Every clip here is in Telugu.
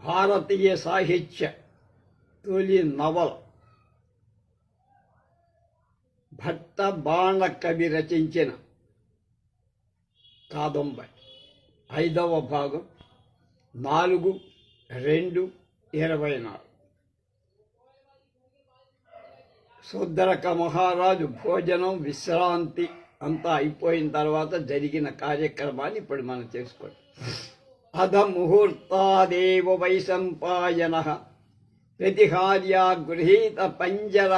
భారతీయ సాహిత్య తొలి నవల భట్ట బాణ కవి రచించిన కాదంబరి ఐదవ భాగం నాలుగు రెండు ఇరవై నాలుగు. శుద్రక మహారాజు భోజనం విశ్రాంతి అంతా అయిపోయిన తర్వాత జరిగిన కార్యక్రమాన్ని ఇప్పుడు మనం చేసుకోండి అధ ముహూర్తాదేవ వైశంపాయన ప్రతిహార్యా గృహీత పంజర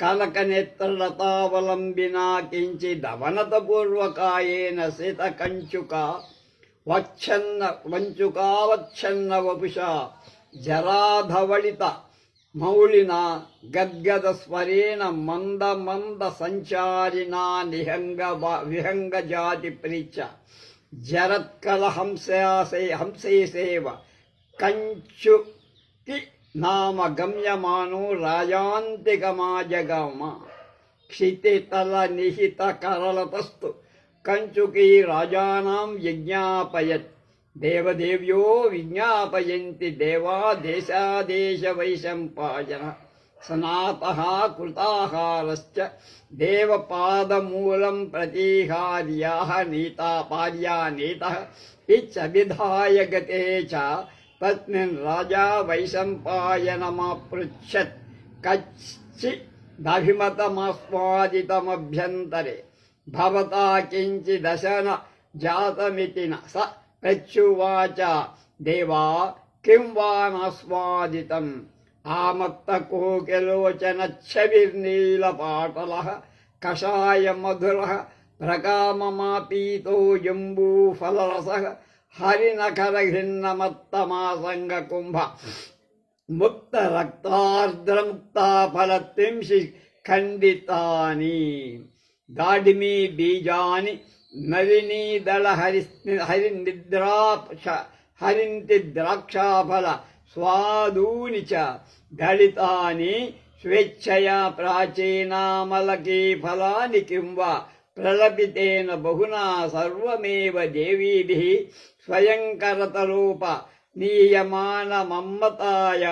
కనకనేత్రలతావలంబినా కించిదవనతపూర్వకాయేన శిత కంచుక వచ్చన్న వంచుకావచ్చన్న వపుషా జరాధవళిత మౌళిన గద్గద స్వరేణ మంద మంద సంచారినా నిహంగ విహంగ జాతి ప్రీచ జరత్కల హంసే హంసేసేవ. కంచుకి నామ గమ్యమానో రాయాంతికమాజగమ. క్షితితల నిహిత కరలతస్తు. కంచుకి రాజానాం యజ్ఞాపయత్ దేవదేవ్యో విజ్ఞాపయంతి దేవా దేశాదేశ వైశంపాయన. स्नातः कृताहारश्च देवपादमूलं प्रतीहार्याः नीतापार्या नीतः इच्छविधाय गते च तस्मिन् राजा वैशम्पायनमपृच्छत् कश्चिदभिमतमस्वादितमभ्यन्तरे भवता किञ्चिदशन जातमिति न। स प्रत्युवाच, देवा, किं वा नास्वादितम् ఆమత్త నాస్వాదితం ఆమత్త కోకిలోచనచ్చవిర్నీలపాటల కషాయ మధుర ప్రకామమాపీతో జంబూఫలరస హరినఖరఘిన్నమత్తమాసంగ కుంభ ముక్త రక్తార్ద్రముక్తా ఫలత్రింశి ఖండితాని దాడిమీ బీజాని నలినీదళ హరి హరినిద్రాక్ష హరింతి ద్రాక్షాఫల స్వాదూని చ దళితాని స్వేచ్ఛయా ప్రాచీనామలకీ ఫలాని కింవా ప్రలపితేన బహునా సర్వమేవ దేవీభిः స్వయంకరతరూప నీయమానమమ్మతాయ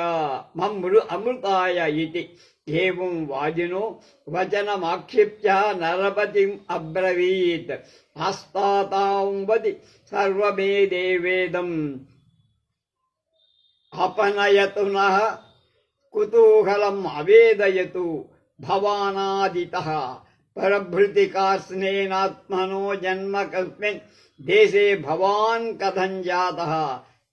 మమృ అమృతాయ ఇది ఏం వాజినో వచనమాక్షిప్య నరపతిం అబ్రవీత్. ఆస్తాతాం వది సర్వమే దేవేదం. అపనయతు నః కుతూహలం అవేదయతు భవానాదితः పరభృతి కార్స్నేనాత్మనో జన్మ కస్మిన్ దేశే భవాన్ కథం జాతः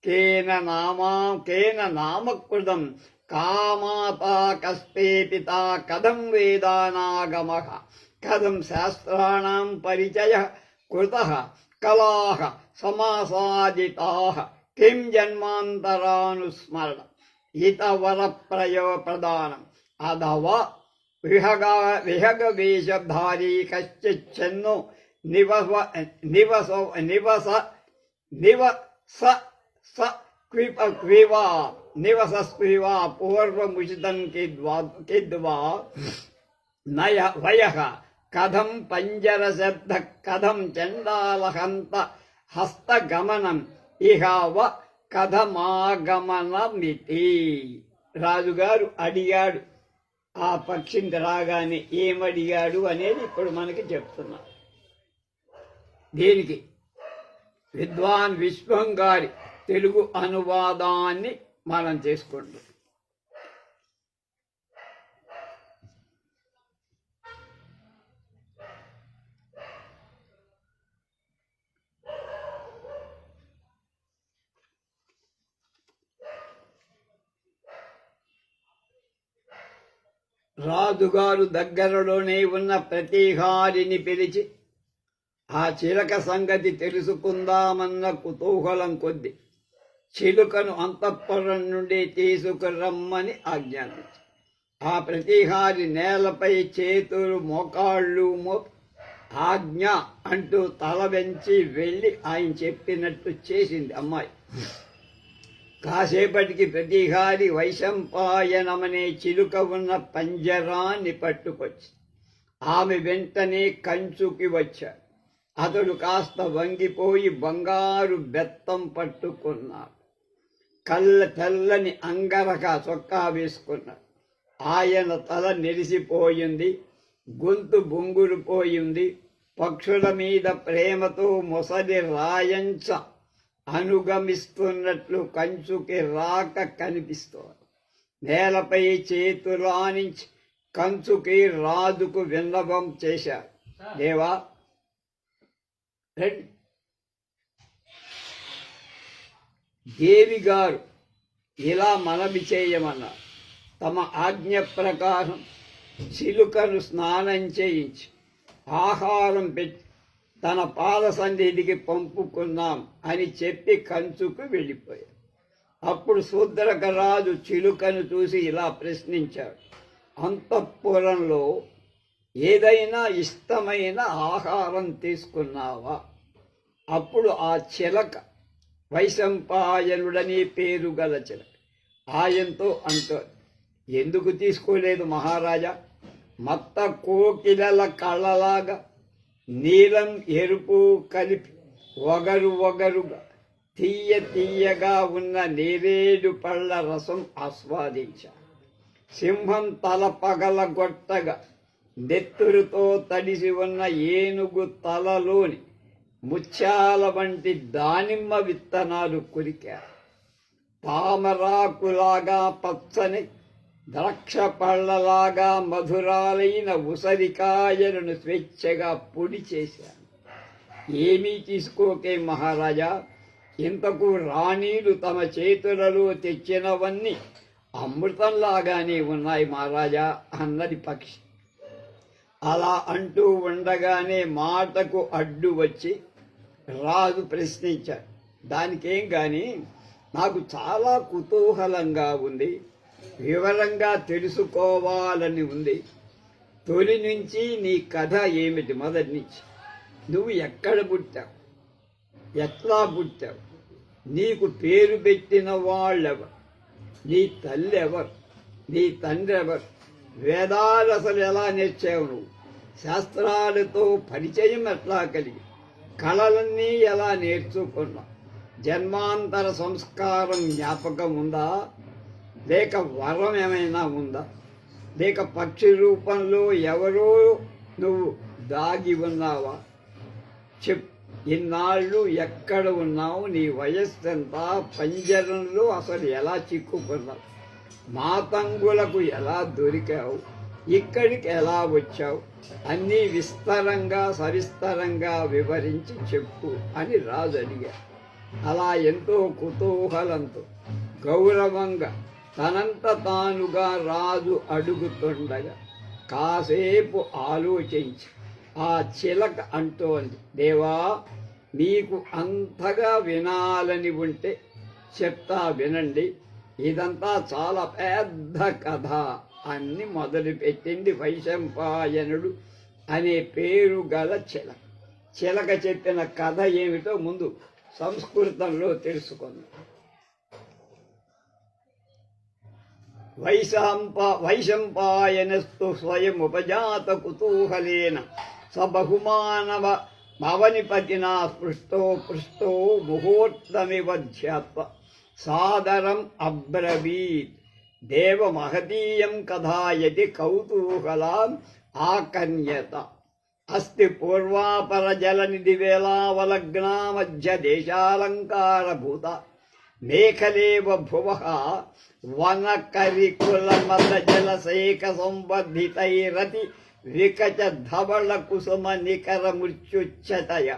కేన నామా కేన నామకృతం కామాతా కస్తే పితా కథం వేదానాగమः కథం శాస్త్రాణం పరిచయः కృతः కళాः సమాసాదితాः కిం జన్మాంతరానుస్మరణ ఇతవర ప్రయో ప్రదానం అథవా విహగ విహగ వేషధారీ కశ్చిన్ను నివస నివస నివస నివస స క్విప క్వివా నివసస్క్వివా పూర్వముచితం కిద్వా కిద్వా నయ వయః కథం పంజరశబ్ద కథం చండాలహంత హస్తగమనం ఇహవ కథమాగమనమితి. రాజుగారు అడిగాడు. ఆ పక్షిని రాగానే ఏమడిగాడు అనేది ఇప్పుడు మనకి చెప్తున్నా. దీనికి విద్వాన్ విశ్వం గారి తెలుగు అనువాదాన్ని మనం చేసుకుంటాం రాజుగారు దగ్గరలోనే ఉన్న ప్రతిహారిని పిలిచి ఆ చిలక సంగతి తెలుసుకుందామన్న కుతూహలం కొద్ది. చిలుకను అంతఃపురం నుండి తీసుకురమ్మని ఆజ్ఞాపించి. ఆ ప్రతిహారి నేలపై చేతులు మోకాళ్ళు మో ఆజ్ఞ అంటూ తల వెంచి వెళ్ళి ఆయన చెప్పినట్టు చేసింది అమ్మాయి. కాసేపటికి ప్రతిహారి వైశంపాయనమనే చిలుక ఉన్న పంజరాన్ని పట్టుకొచ్చి ఆమె వెంటనే కంచుకి వచ్చాడు అతడు కాస్త వంగిపోయి బంగారు బెత్తం పట్టుకున్నాడు. కళ్ళ తెల్లని అంగరక చొక్కా వేసుకున్నాడు. ఆయన తల నెరిసిపోయింది గొంతు బొంగురుపోయింది. పక్షుల మీద ప్రేమతో మొసలి రాయంచ అనుగమిస్తున్నట్లు కంచుకి రాక కనిపిస్తోంది. నేలపై చేతులానించి కంచుకి రాజుకు విన్నపం చేశారు దేవా రండి. దేవి గారు ఇలా మనవి చేయమన్నారు. తమ ఆజ్ఞ ప్రకారం చిలుకను స్నానం చేయించి ఆహారం పెట్టి తన పాద సన్నిధికి పంపుకున్నాం అని చెప్పి కంచుకు వెళ్ళిపోయాడు. అప్పుడు శూద్రకరాజు చిలుకను చూసి ఇలా ప్రశ్నించాడు. అంతఃపురంలో ఏదైనా ఇష్టమైన ఆహారం తీసుకున్నావా? అప్పుడు ఆ చిలక వైశంపాయనుడని పేరు గల చిలక ఆయనతో అంటో ఎందుకు తీసుకోలేదు మహారాజా? మత్త కోకిలల కళ్ళలాగా నీలం ఎరుపు కలిపి ఒగరు ఒగరుగా తీయ తీయగా ఉన్న నేరేడు పళ్ళ రసం ఆస్వాదించా. సింహం తల పగలగొట్టగా నెత్తురుతో తడిసి ఉన్న ఏనుగు తలలోని ముత్యాల వంటి దానిమ్మ విత్తనాలు కురికారు తామరాకులాగా పచ్చని ద్రాక్ష పళ్ళలాగా మధురాలైన ఉసరికాయలను స్వేచ్ఛగా పొడి చేశాను. ఏమీ తీసుకోకే మహారాజా ఇంతకు రాణీలు తమ చేతులలో తెచ్చినవన్నీ అమృతంలాగానే ఉన్నాయి మహారాజా అన్నది పక్షి. అలా అంటూ ఉండగానే మాటకు అడ్డు వచ్చి రాజు ప్రశ్నించాడు. దానికేం కానీ నాకు చాలా కుతూహలంగా ఉంది. వివరంగా తెలుసుకోవాలని ఉంది. తొలి నుంచి నీ కథ ఏమిటి? మొదటి నుంచి. నువ్వు ఎక్కడ పుట్టావు? ఎట్లా పుట్టావు? నీకు పేరు పెట్టిన వాళ్ళెవరు? నీ తల్లి ఎవరు నీ తండ్రి ఎవరు వేదాలు అసలు ఎలా నేర్చావు నువ్వు? శాస్త్రాలతో పరిచయం ఎట్లా కలిగి? కళలన్నీ ఎలా నేర్చుకున్నావు? జన్మాంతర సంస్కారం జ్ఞాపకం ఉందా? లేక వరం ఏమైనా ఉందా? లేక పక్షి రూపంలో ఎవరో నువ్వు దాగి ఉన్నావా? చెప్. ఇన్నాళ్ళు ఎక్కడ ఉన్నావు? నీ వయస్సు ఎంత పంజరంలో అసలు ఎలా చిక్కుకున్నావు? మాతంగులకు ఎలా దొరికావు? ఇక్కడికి ఎలా వచ్చావు? అన్నీ విస్తరంగా సవిస్తరంగా వివరించి చెప్పు అని రాజు అడిగాడు. అలా ఎంతో కుతూహలంతో గౌరవంగా తనంత తానుగా రాజు అడుగుతుండగా కాసేపు ఆలోచించి ఆ చిలక అంటోంది దేవా మీకు అంతగా వినాలని ఉంటే చెప్తా వినండి. ఇదంతా చాలా పెద్ద కథ. అన్ని మొదలుపెట్టింది వైశంపాయనుడు అనే పేరు గల చిలక. చిలక చెప్పిన కథ ఏమిటో ముందు సంస్కృతంలో తెలుసుకుందాం. వైశాంప వైశంపాయనస్తు స్వయముపజాత కుతూహలేన స బహుమానవ భవనిపతినా స్పృష్టో పృష్టో ముహూర్తమివ ధ్యాత్వ సాదరం అబ్రవీత్. దేవమహతీయం కథాయతి కౌతూహలాం ఆకన్యత. అస్తి పూర్వాపరజలనిధి వేలావలగ్నా మధ్య దేశాలంకారభూత. మేఖలేవ భువ వనకరికులమత జలసేక సంవర్ధితైరతి వికచ ధవళ కుసుమ నికర మృత్యుచ్చతయ.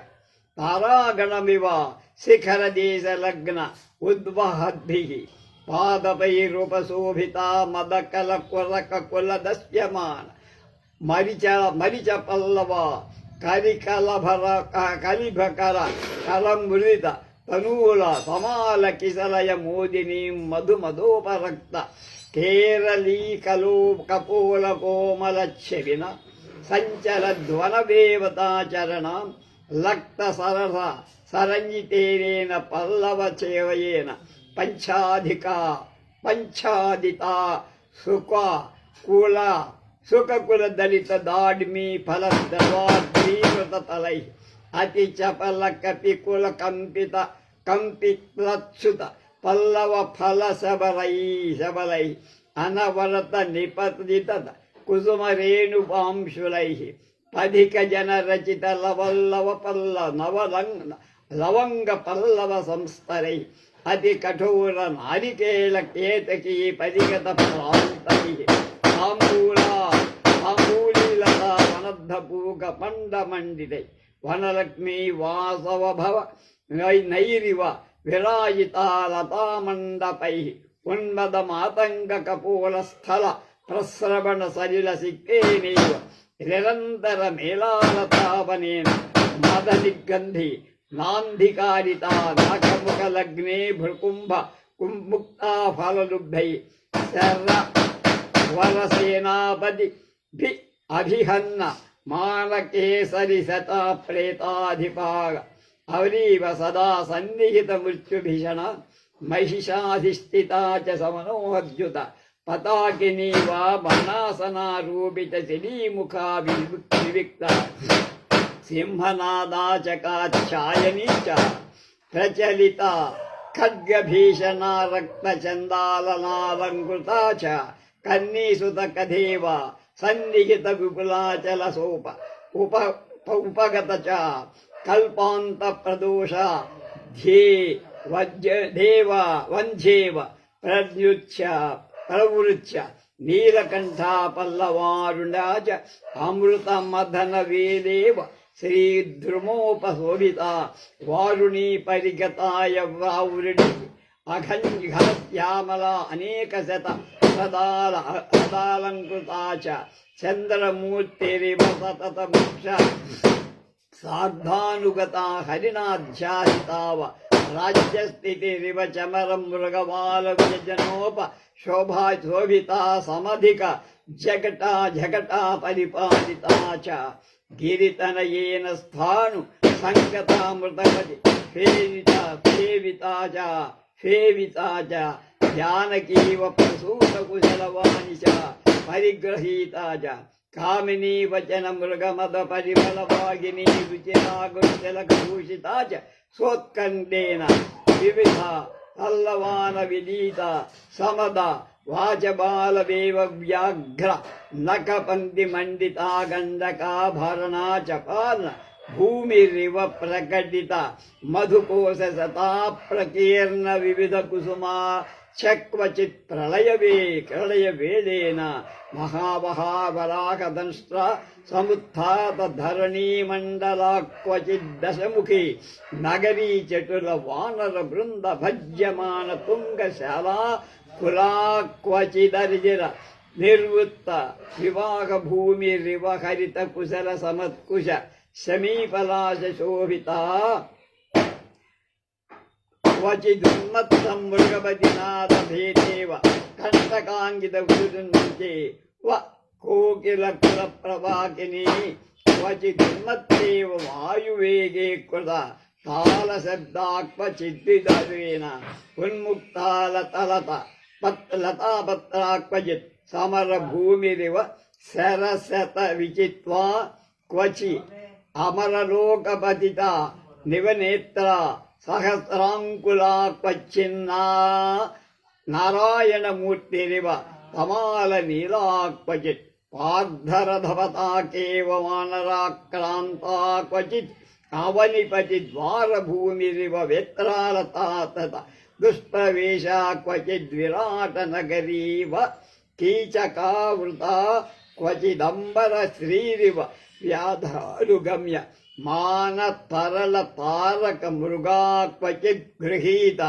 తారాగణమివ శిఖర దేశ లగ్న ఉద్వహద్భి. పాదపైరుపశోభిత మదకల కురక కుల దస్యమాన మరిచ మరిచ పల్లవ కరికలభర కలిభకర కలమృత తనూల సమాల కిసలయ మోదిని మధు మధోపరక్త కేరళీ కలో కపోల కోమల చెవిన సంచల ధ్వన దేవతాచరణ లక్త సరస సరంజితేరేన పల్లవ చేవయేన పంచాధిక పంచాదిత సుఖ కుల సుఖకుల దళిత దాడ్మి ఫల దవాద్రీకృత తలై అతి చపల కపికుల కంపిత కంపిత్లచ్యుత పల్లవ ఫల శబలై శబలై అనవరత నిపతిత కుసుమ రేణుపాంశులై పధిక జన రచిత లవల్లవ పల్ల నవలంగ లవంగ పల్లవ సంస్థరై అతి కఠోర నారికేళ కేతకీ పరిగత ప్రాంతై తాంబూలా తాంబూలీలత వనద్ధ పూక పండ మండితై వనలక్ష్మీ వాసవ భవ నైరివ విరాజితాలతామండపై ఉన్మద మాతంగ కపోల స్థల ప్రస్రవణ సలిల సిక్కేనేవ నిరంతర మేళాలతావనేన మద దిగ్గంధి నాంధికారిత నాకముఖ లగ్నే భృకుంభ కుంభుక్తా ఫలలుబ్ధై శర్ర వరసేనాపతి భి అభిహన్న మానకేసరి శతా ప్రేతాధిపాగ అవరీవ సదా సన్నిహిత మృత్యుభీషణ మహిషాధిష్ఠితా చ సమనోద్యుత పతాకినీ వా బాణాసనారూపిత శిలీముఖా వివిక్త సింహనాదాచకాఛాయనీ చ ప్రచలిత ఖడ్గభీషణ రక్తచందాలనాలంకృత చ కన్నీసుత కథేవ సన్నిహిత విపులాచల సోప ఉప ఉపగత చ కల్పాంత ప్రదోష ధ్యే వజ్ర దేవ వంధ్యేవ ప్రద్యుచ్చ ప్రవృచ్చ నీలకంఠ పల్లవారుణా చ అమృత మదన వేదేవ శ్రీద్రుమోపశోభిత వారుణీ పరిగతాయ వ్రావృడి అఘంఘ్యామల అనేక శత సదాల సదాలంకృతా చ చంద్రమూర్తిరివ సతత మోక్ష సార్ధానుగత హరిణాధ్యాసితావ రాజ్యస్థితిరివ చమరం మృగమాల వ్యజనోప శోభా శోభిత సమధిక జగటా జగటా పరిపాలితా చ. గిరితనయేన స్థాను సంగతామృతపతి ఫేవిత ఫేవితా చ. ఫేవితా చ. జానకీవ ప్రసూతకుశలవాణి చ. పరిగ్రహీతా చ. కామినీ వచన మృగమద పరిమళ వాగిని రుచిరాగులకభూషితా చ సోత్కండేన. వివిధ పల్లవాన విదీత సమద వాచబాలవేవ వ్యాఘ్ర నఖపంక్తి మండితా గంధకాభరణా చ పాలన భూమిరివ ప్రకటిత మధుకోశ సతా ప్రకీర్ణ వివిధ కుసుమా చక్వచిత్ ప్రళయవే ప్రళయ వేదేన మహామహావరాకదంష్ట్ర సముత్థాత ధరణీ మండలా దశముఖి నగరీ చటుల వానర బృంద భజ్యమాన తుంగశాలా కులా క్వచిదర్జిర నిర్వృత్త వివాహ భూమి రివ హరిత కుశల సమత్కుశ సమీపలాశ శోభిత క్వచిదున్మత్తం కంటకాంగిత గురుంచే వ కోకిల కుల ప్రవాకిని క్వచిదున్మత్తేవ వాయువేగే కృత తాళ శబ్దాక్వచిద్విదర్వేణ పత్ లతాపత్రాక్వచిత్ సమర భూమిరివ విచిత్వా క్వచి అమరలోకపతిత నివనేత్ర సహస్రాంకులా క్వచ్చిన్నా నారాయణమూర్తిరివ తమాల నీలాక్వచిత్ పార్థరధవతాకేవ వానరాక్రాంతా క్వచిత్ అవనిపతి ద్వారభూమిరివ వేత్రాలతా తత దుష్ప్రవేశా క్వచిద్ విరాట నగరీవ కీచకావృత క్వచిదంబర శ్రీరివ వ్యాధానుగమ్య మాన తరల తారక మృగా గృహీత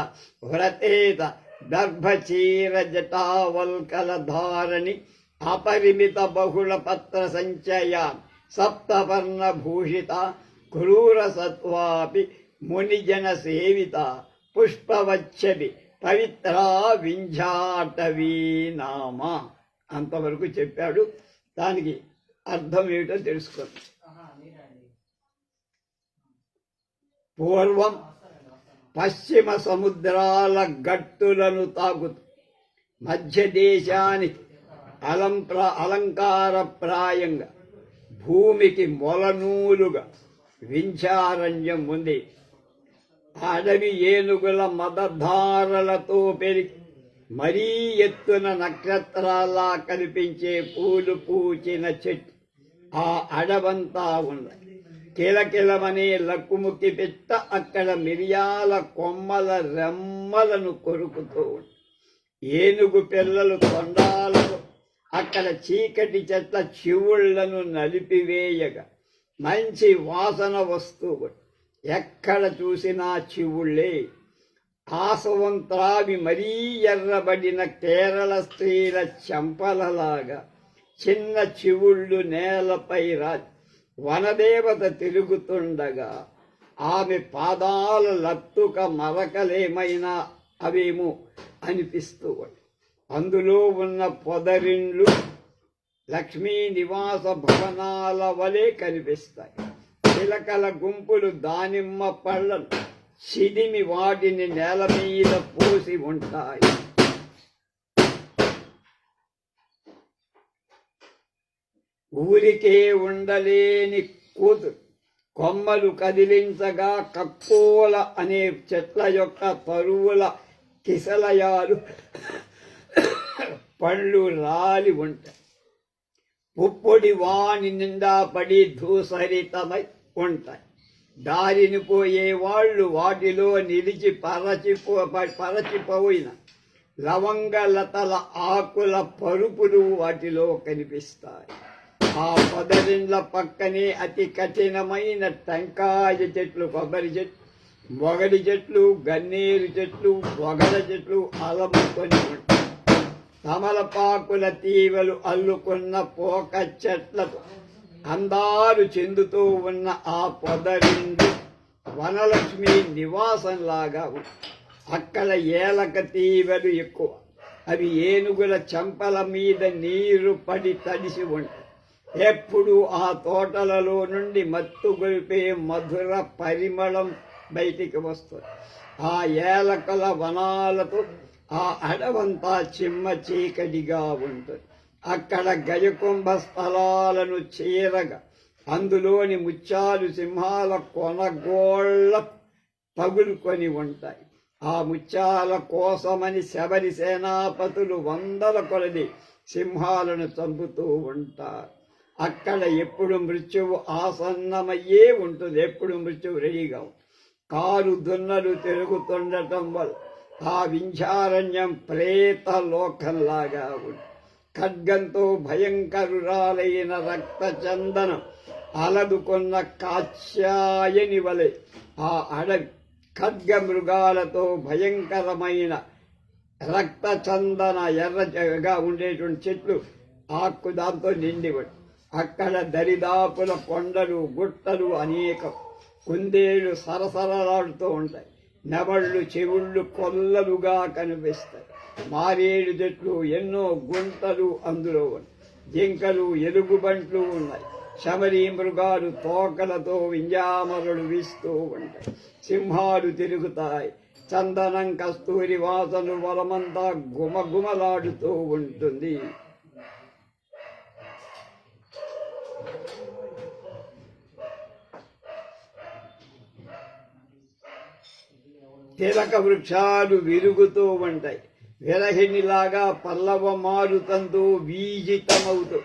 వ్రతేత దర్భచీర జటావల్కల ధారణి అపరిమిత బహుళ పత్ర సంచయ సప్తవర్ణ భూషిత క్రూర సత్వాపి మునిజన సేవిత పుష్పవచ్చవి పవిత్ర వింజాటవీ నామ అంతవరకు చెప్పాడు. దానికి అర్థం ఏమిటో తెలుసుకోండి పూర్వం పశ్చిమ సముద్రాల గట్టులను తాకుతూ మధ్య దేశానికి అలంప్ర అలంకారప్రాయంగా భూమికి మొలనూలుగా వింఛారణ్యం ఉంది. అడవి ఏనుగుల మదధారలతో పెరిగి మరీ ఎత్తున నక్షత్రాలా కనిపించే పూలు పూచిన చెట్టు ఆ అడవంతా ఉన్నది కిలకిలమనే లక్కుముక్కి పెట్ట అక్కడ మిరియాల కొమ్మల రెమ్మలను కొరుకుతూ ఏనుగు పిల్లలు కొండాలను అక్కడ చీకటి చెట్ల చివుళ్ళను నలిపివేయగా. మంచి వాసన వస్తువు ఎక్కడ చూసినా చివుళ్ళే. ఆసవంత్రావి మరీ ఎర్రబడిన కేరళ స్త్రీల చెంపలలాగా చిన్న చివుళ్ళు నేలపై రాజు వనదేవత తిరుగుతుండగా ఆమె పాదాల లత్తుక మరకలేమైనా అవేమో అనిపిస్తూ అందులో ఉన్న పొదరిండ్లు లక్ష్మీ నివాస భవనాల వలె కనిపిస్తాయి. చిలకల గుంపులు దానిమ్మ పళ్ళను సిదిమి వాటిని నేల మీద పోసి ఉంటాయి. ఊరికే ఉండలేని కూతురు. కొమ్మలు కదిలించగా కక్కోల అనే చెట్ల యొక్క పరువుల కిసలయాలు పండ్లు రాలి ఉంటాయి. పుప్పొడి వాని నిండా పడి ధూసరితమై ఉంటాయి. దారిని పోయే వాళ్ళు వాటిలో నిలిచి పరచిపో పరచిపోయిన లవంగలతల ఆకుల పరుపులు వాటిలో కనిపిస్తాయి. ఆ పొదరిండ్ల పక్కనే అతి కఠినమైన టెంకాయ చెట్లు కొబ్బరి చెట్లు మొగడి చెట్లు గన్నేరు చెట్లు మొగడ చెట్లు అలముకొని తమలపాకుల తీవలు అల్లుకున్న పోక చెట్లతో అందారు చెందుతూ ఉన్న ఆ పొదరిండు వనలక్ష్మి నివాసంలాగా అక్కడ ఏలక తీవలు ఎక్కువ. అవి ఏనుగుల చెంపల మీద నీరు పడి తడిసి ఉంటాయి. ఎప్పుడు ఆ తోటలలో నుండి మత్తు గొలిపే మధుర పరిమళం బయటికి వస్తుంది. ఆ ఏలకల వనాలతో ఆ అడవంతా చిమ్మ చీకటిగా ఉంటుంది. అక్కడ గజకుంభ స్థలాలను చేరగా అందులోని ముత్యాలు సింహాల కొనగోళ్ళ తగులుకొని ఉంటాయి. ఆ ముత్యాల కోసమని శబరి సేనాపతులు వందల కొలది సింహాలను చంపుతూ ఉంటారు. అక్కడ ఎప్పుడు మృత్యువు ఆసన్నమయ్యే ఉంటుంది ఎప్పుడు మృత్యువు రెడీగా కారు దున్నలు తిరుగుతుండటం వల్ల ఆ వింఛారణ్యం ప్రేత లోకంలాగా ఉంది ఖడ్గంతో భయంకరురాలైన రక్త చందనం అలదుకొన్న కాత్యాయని వలె ఆ అడవి ఖడ్గ మృగాలతో భయంకరమైన రక్త చందన ఎర్రగా ఉండేటువంటి చెట్లు ఆకు దాంతో నిండి అక్కడ దరిదాపుల కొండలు గుట్టలు అనేక. కుందేళ్ళు సరసరలాడుతూ ఉంటాయి. నెమళ్ళు చెవుళ్ళు కొల్లలుగా కనిపిస్తాయి. మారేడు చెట్లు ఎన్నో గుంటలు అందులో ఉన్నాయి. జింకలు ఎలుగుబంట్లు ఉన్నాయి. శమరి మృగాలు తోకలతో వింజామరులు వీస్తూ ఉంటాయి. సింహాలు తిరుగుతాయి. చందనం కస్తూరి వాసన వలమంతా గుమగుమలాడుతూ ఉంటుంది. తిలక వృక్షాలు విరుగుతూ ఉంటాయి. విరహిణిలాగా పల్లవ మారుతంతో వీజితమవుతూ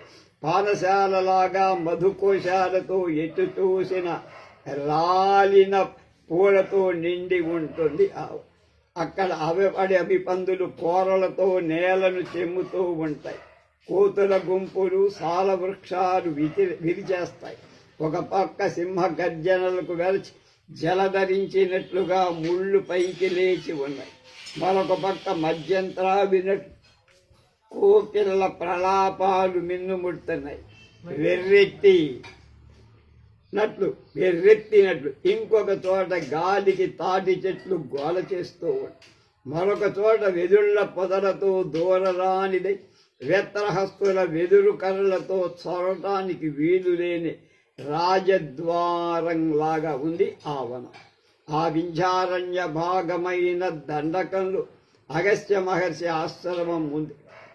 పానశాలలాగా మధుకోశాలతో ఎటు చూసిన రాలిన పూలతో నిండి ఉంటుంది. ఆవు. అక్కడ అవపడి అభిపందులు కూరలతో నేలను చెమ్ముతూ ఉంటాయి. కోతుల గుంపులు సాల వృక్షాలు విచి విరిచేస్తాయి. ఒక పక్క సింహ గర్జనలకు వెలిచి జలధరించినట్లుగా ముళ్ళు పైకి లేచి ఉన్నాయి. మరొక పక్క మధ్యంతరా వినట్టు కోకిల ప్రలాపాలు మిన్నుముడుతున్నాయి. వెర్రెత్తి నట్లు వెర్రెత్తినట్లు. ఇంకొక చోట గాలికి తాటి చెట్లు గోల చేస్తూ మరొక చోట వెదుళ్ళ పొదలతో దూరరానిదై వెత్తరహస్తుల వెదురు కర్రలతో చొరటానికి వీలు లేని రాజద్వారంలాగా ఉంది ఆ వనం. ఆ వింధ్యారణ్య భాగమైన దండకంలో అగస్త్య మహర్షి ఆశ్రమం ఉంది.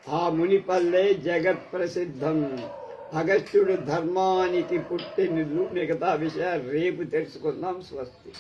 ఆ మునిపల్లె జగత్ ప్రసిద్ధం అగస్త్యుడు ధర్మానికి పుట్టినిల్లు మిగతా విషయాలు రేపు తెలుసుకుందాం స్వస్తి.